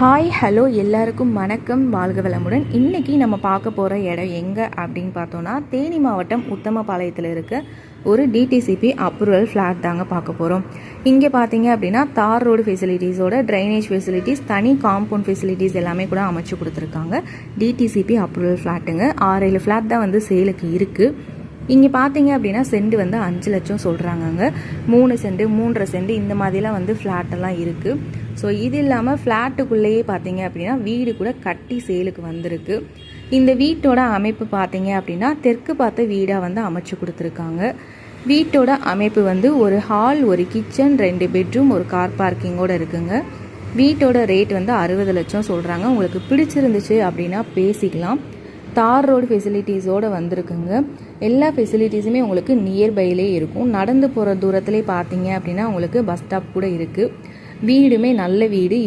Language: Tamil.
ஹாய் ஹலோ எல்லாருக்கும் வணக்கம். வாழ்க வளமுடன். இன்றைக்கி நம்ம பார்க்க போகிற இடம் எங்கே அப்படின்னு பார்த்தோன்னா தேனி மாவட்டம் உத்தமபாளையத்தில் இருக்க ஒரு டிடிசிபி அப்ரூவல் ஃப்ளாட் தாங்க பார்க்க போகிறோம் இங்கே பார்த்தீங்க அப்படின்னா தார் ரோடு ஃபெசிலிட்டிஸோட ட்ரைனேஜ் ஃபெசிலிட்டிஸ் தனி காம்பவுண்ட் ஃபெசிலிட்டிஸ் எல்லாமே கூட அமைச்சு கொடுத்துருக்காங்க. டிடிசிபி அப்ரூவல் ஃப்ளாட்டுங்க ஆறேழு ஃப்ளாட் தான் வந்து சேலுக்கு இருக்குது இங்கே பார்த்தீங்க அப்படின்னா செண்டு வந்து அஞ்சு லட்சம் சொல்கிறாங்கங்க மூணு செண்டு மூன்றரை செண்டு இந்த மாதிரிலாம் வந்து ஃப்ளாட்டெல்லாம் இருக்குது ஸோ இது இல்லாமல் ஃப்ளாட்டுக்குள்ளேயே பார்த்தீங்க அப்படின்னா வீடு கூட கட்டி சேலுக்கு வந்திருக்கு. இந்த வீட்டோட அமைப்பு பார்த்தீங்க அப்படின்னா தெற்கு பார்த்த வீடாக வந்து அமைச்சு கொடுத்துருக்காங்க. வீட்டோட அமைப்பு வந்து ஒரு ஹால் ஒரு கிச்சன் ரெண்டு பெட்ரூம் ஒரு கார் பார்க்கிங்கோட இருக்குங்க. வீட்டோட ரேட் வந்து அறுபது லட்சம் சொல்கிறாங்க உங்களுக்கு பிடிச்சிருந்துச்சு அப்படின்னா பேசிக்கலாம். தார் ரோடு ஃபெசிலிட்டிஸோடு வந்திருக்குங்க. எல்லா ஃபெசிலிட்டிஸுமே உங்களுக்கு நியர்பைலே இருக்கும். நடந்து போகிற தூரத்துலேயே பார்த்தீங்க அப்படின்னா உங்களுக்கு பஸ் ஸ்டாப் கூட இருக்குது வீடுமே நல்ல வீடு.